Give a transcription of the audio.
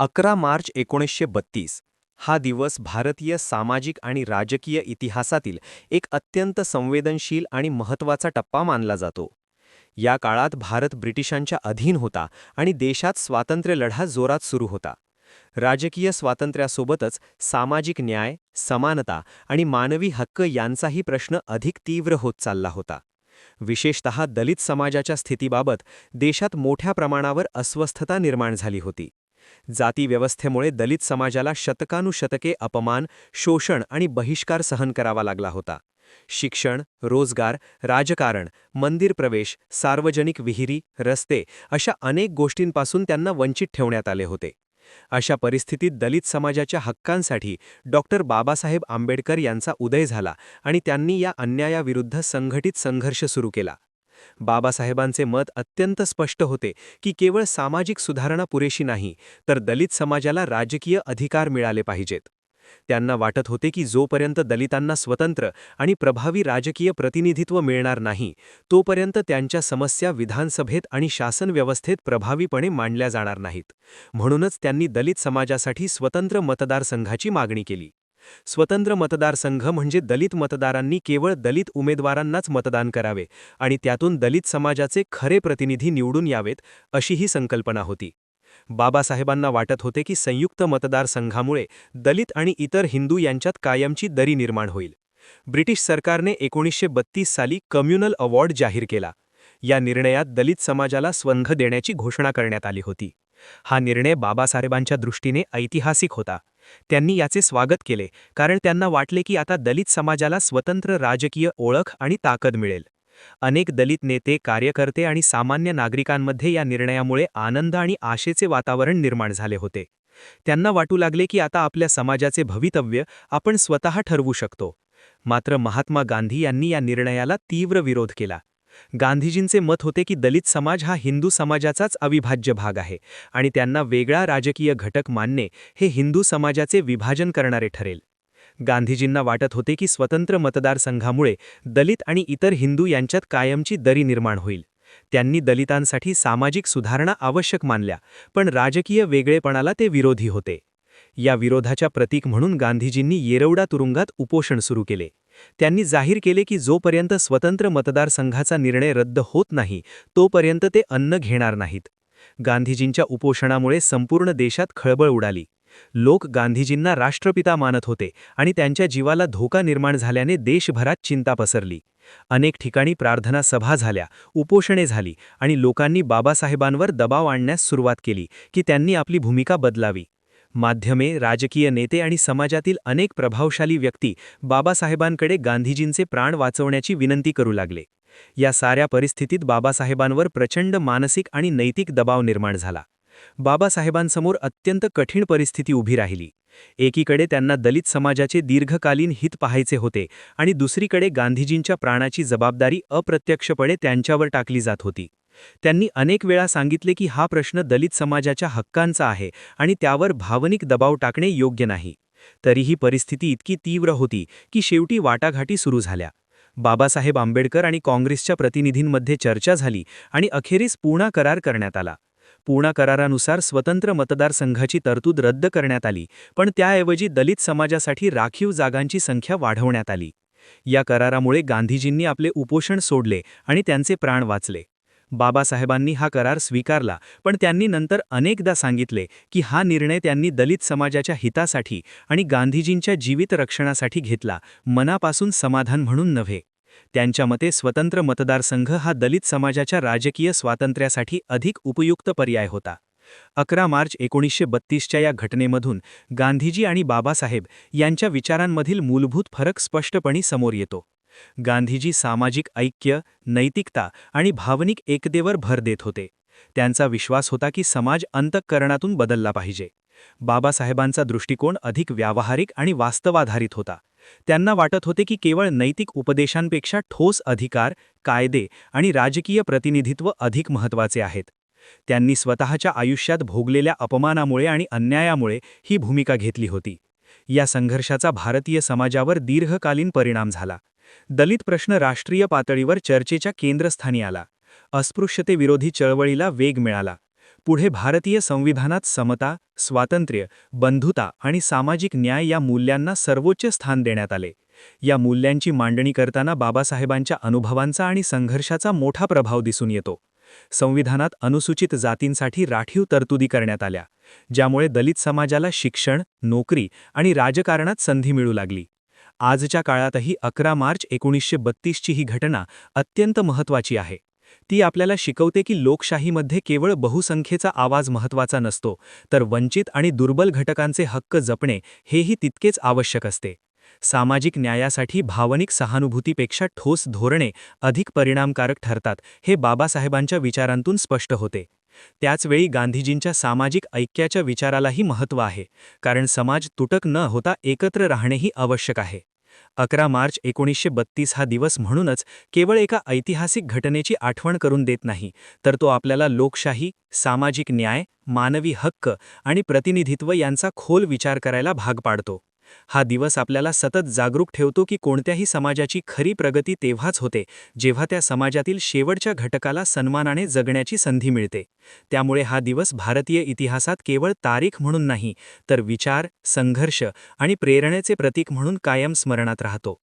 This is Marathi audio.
अकरा मार्च एकोणीसशे बत्तीस हा दिवस भारतीय सामाजिक आणि राजकीय इतिहासातील एक अत्यंत संवेदनशील आणि महत्त्वाचा टप्पा मानला जातो. या काळात भारत ब्रिटिशांच्या अधीन होता आणि देशात स्वातंत्र्य लढा जोरात सुरू होता. राजकीय स्वातंत्र्यासोबतच सामाजिक न्याय समानता आणि मानवी हक्क यांचाही प्रश्न अधिक तीव्र होत चालला होता. विशेषतः दलित समाजाच्या स्थितीबाबत देशात मोठ्या प्रमाणावर अस्वस्थता निर्माण झाली होती. जातीव्यवस्थेमुळे दलित समाजाला शतकानुशतके अपमान शोषण आणि बहिष्कार सहन करावा लागला होता. शिक्षण रोजगार राजकारण मंदिर प्रवेश सार्वजनिक विहिरी रस्ते अशा अनेक गोष्टींपासून त्यांना वंचित ठेवण्यात आले होते. अशा परिस्थितीत दलित समाजाच्या हक्कांसाठी डॉक्टर बाबासाहेब आंबेडकर यांचा उदय झाला आणि त्यांनी या अन्यायाविरुद्ध संघटित संघर्ष सुरू केला. बाबासाहेबांचे मत अत्यंत स्पष्ट होते की केवळ सामाजिक सुधारणा पुरेशी नाही तर दलित समाजाला राजकीय अधिकार मिळाले पाहिजेत. त्यांना वाटत होते की जोपर्यंत दलितांना स्वतंत्र आणि प्रभावी राजकीय प्रतिनिधित्व मिळणार नाही तोपर्यंत त्यांच्या समस्या विधानसभेत आणि शासन व्यवस्थेत प्रभावीपणे मांडल्या जाणार नाहीत. म्हणूनच त्यांनी दलित समाजासाठी स्वतंत्र मतदारसंघाची मागणी केली. स्वतंत्र मतदारसंघ म्हणजे दलित मतदारांनी केवळ दलित उमेदवारांनाच मतदान करावे आणि त्यातून दलित समाजाचे खरे प्रतिनिधी निवडून यावेत अशी ही संकल्पना होती. बाबासाहेबांना वाटत होते की संयुक्त मतदारसंघामुळे दलित आणि इतर हिंदू यांच्यात कायमची दरी निर्माण होईल. ब्रिटिश सरकारने एकोणीसशे बत्तीस साली कम्युनल अवॉर्ड जाहीर केला. या निर्णयात दलित समाजाला स्वंघ देण्याची घोषणा करण्यात आली होती. हा निर्णय बाबासाहेबांच्या दृष्टीने ऐतिहासिक होता. त्यांनी याचे स्वागत केले कारण त्यांना वाटले की आता दलित समाजाला स्वतंत्र राजकीय ओळख आणि ताकद मिळेल. अनेक दलित नेते कार्यकर्ते आणि सामान्य नागरिकांमध्ये या निर्णयामुळे आनंद आणि आशेचे वातावरण निर्माण झाले होते. त्यांना वाटू लागले की आता आपल्या समाजाचे भवितव्य आपण स्वतः ठरवू शकतो. मात्र महात्मा गांधी यांनी या निर्णयाला तीव्र विरोध केला. गांधीजींचे मत होते की दलित समाज हा हिंदू समाजाचाच अविभाज्य भाग आहे आणि त्यांना वेगळा राजकीय घटक मानणे हे हिंदू समाजाचे विभाजन करणारे ठरेल. गांधीजींना वाटत होते की स्वतंत्र मतदारसंघामुळे दलित आणि इतर हिंदू यांच्यात कायमची दरी निर्माण होईल. त्यांनी दलितांसाठी सामाजिक सुधारणा आवश्यक मानल्या पण राजकीय वेगळेपणाला ते विरोधी होते. या विरोधाच्या प्रतीक म्हणून गांधीजींनी येरवडा तुरुंगात उपोषण सुरू केले. त्यांनी जाहीर केले की जोपर्यंत स्वतंत्र मतदारसंघाचा निर्णय रद्द होत नाही तोपर्यंत ते अन्न घेणार नाहीत. गांधीजींच्या उपोषणामुळे संपूर्ण देशात खळबळ उडाली. लोक गांधीजींना राष्ट्रपिता मानत होते आणि त्यांच्या जीवाला धोका निर्माण झाल्याने देशभरात चिंता पसरली. अनेक ठिकाणी प्रार्थना सभा झाल्या उपोषणे झाली आणि लोकांनी बाबासाहेबांवर दबाव आणण्यास सुरुवात केली की त्यांनी आपली भूमिका बदलावी. माध्यमे राजकीय नेते आणि समाजातील अनेक प्रभावशाली व्यक्ती बाबासाहेबांकडे गांधीजींचे प्राण वाचवण्याची विनंती करू लागले. या साऱ्या परिस्थितीत बाबासाहेबांवर प्रचंड मानसिक आणि नैतिक दबाव निर्माण झाला. बाबासाहेबांसमोर अत्यंत कठीण परिस्थिती उभी राहिली. एकीकडे त्यांना दलित समाजाचे दीर्घकालीन हित पाहायचे होते आणि दुसरीकडे गांधीजींच्या प्राणाची जबाबदारी अप्रत्यक्षपणे त्यांच्यावर टाकली जात होती. त्यांनी अनेक वेळा सांगितले की हा प्रश्न दलित समाजाच्या हक्कांचा आहे आणि त्यावर भावनिक दबाव टाकणे योग्य नाही. तरीही परिस्थिती इतकी तीव्र होती की शेवटी वाटाघाटी सुरू झाल्या. बाबासाहेब आंबेडकर आणि काँग्रेसच्या प्रतिनिधींमध्ये चर्चा झाली आणि अखेरीस पूर्णा करार करण्यात आला. पूर्णा करारानुसार स्वतंत्र मतदारसंघाची तरतूद रद्द करण्यात आली पण त्याऐवजी दलित समाजासाठी राखीव जागांची संख्या वाढवण्यात आली. या करारामुळे गांधीजींनी आपले उपोषण सोडले आणि त्यांचे प्राण वाचले. बाबासाहेबांनी हा करार स्वीकारला. पण त्यांनी नंतर अनेकदा सांगितले की हा निर्णय त्यांनी दलित समाजाच्या हितासाठी आणि गांधीजींच्या जीवित रक्षणासाठी घेतला मनापासून समाधान म्हणून नव्हे. त्यांच्या मते स्वतंत्र मतदारसंघ हा दलित समाजाच्या राजकीय स्वातंत्र्यासाठी अधिक उपयुक्त पर्याय होता. अकरा मार्च एकोणीसशे बत्तीसच्या या घटनेमधून गांधीजी आणि बाबासाहेब यांच्या विचारांमधील मूलभूत फरक स्पष्टपणे समोर येतो. गांधीजी सामाजिक ऐक्य नैतिकता आणि भावनिक एकतेवर भर देत होते. त्यांचा विश्वास होता की समाज अंतःकरणातून बदलला पाहिजे. बाबासाहेबांचा दृष्टिकोन अधिक व्यावहारिक आणि वास्तवाधारित होता. त्यांना वाटत होते की केवळ नैतिक उपदेशांपेक्षा ठोस अधिकार कायदे आणि राजकीय प्रतिनिधित्व अधिक महत्त्वाचे आहेत. त्यांनी स्वतःच्या आयुष्यात भोगलेल्या अपमानामुळे आणि अन्यायामुळे ही भूमिका घेतली होती. या संघर्षाचा भारतीय समाजावर दीर्घकालीन परिणाम झाला. दलित प्रश्न राष्ट्रीय पातळीवर चर्चेच्या केंद्रस्थानी आला. अस्पृश्यतेविरोधी चळवळीला वेग मिळाला. पुढे भारतीय संविधानात समता स्वातंत्र्य बंधुता आणि सामाजिक न्याय या मूल्यांना सर्वोच्च स्थान देण्यात आले. या मूल्यांची मांडणी करताना बाबासाहेबांच्या अनुभवांचा आणि संघर्षाचा मोठा प्रभाव दिसून येतो. संविधानात अनुसूचित जातींसाठी राखीव तरतुदी करण्यात आल्या ज्यामुळे दलित समाजाला शिक्षण नोकरी आणि राजकारणात संधी मिळू लागली. आजच्या काळातही अकरा मार्च एकोणीसशे बत्तीसची ही घटना अत्यंत महत्त्वाची आहे. ती आपल्याला शिकवते की लोकशाहीमध्ये केवळ बहुसंख्येचा आवाज महत्त्वाचा नसतो तर वंचित आणि दुर्बल घटकांचे हक्क जपणे हेही तितकेच आवश्यक असते. सामाजिक न्यायासाठी भावनिक सहानुभूतीपेक्षा ठोस धोरणे अधिक परिणामकारक ठरतात हे बाबासाहेबांच्या विचारांतून स्पष्ट होते. त्याचवेळी गांधीजींच्या सामाजिक ऐक्याच्या विचारालाही महत्त्व आहे कारण समाज तुटक न होता एकत्र राहणेही आवश्यक आहे. अकरा मार्च एकोणीसशे बत्तीस हा दिवस म्हणूनच केवळ एका ऐतिहासिक घटनेची आठवण करून देत नाही तर तो आपल्याला लोकशाही सामाजिक न्याय मानवी हक्क आणि प्रतिनिधित्व यांचा खोल विचार करायला भाग पाडतो. हा दिवस आपल्याला सतत जागरूक ठेवतो की कोणत्याही समाजाची खरी प्रगती तेव्हाच होते जेव्हा त्या समाजातील शेवटच्या घटकाला सन्मानाने जगण्याची संधी मिळते. त्यामुळे हा दिवस भारतीय इतिहासात केवळ तारीख म्हणून नाही तर विचार संघर्ष आणि प्रेरणेचे प्रतीक म्हणून कायम स्मरणात राहतो.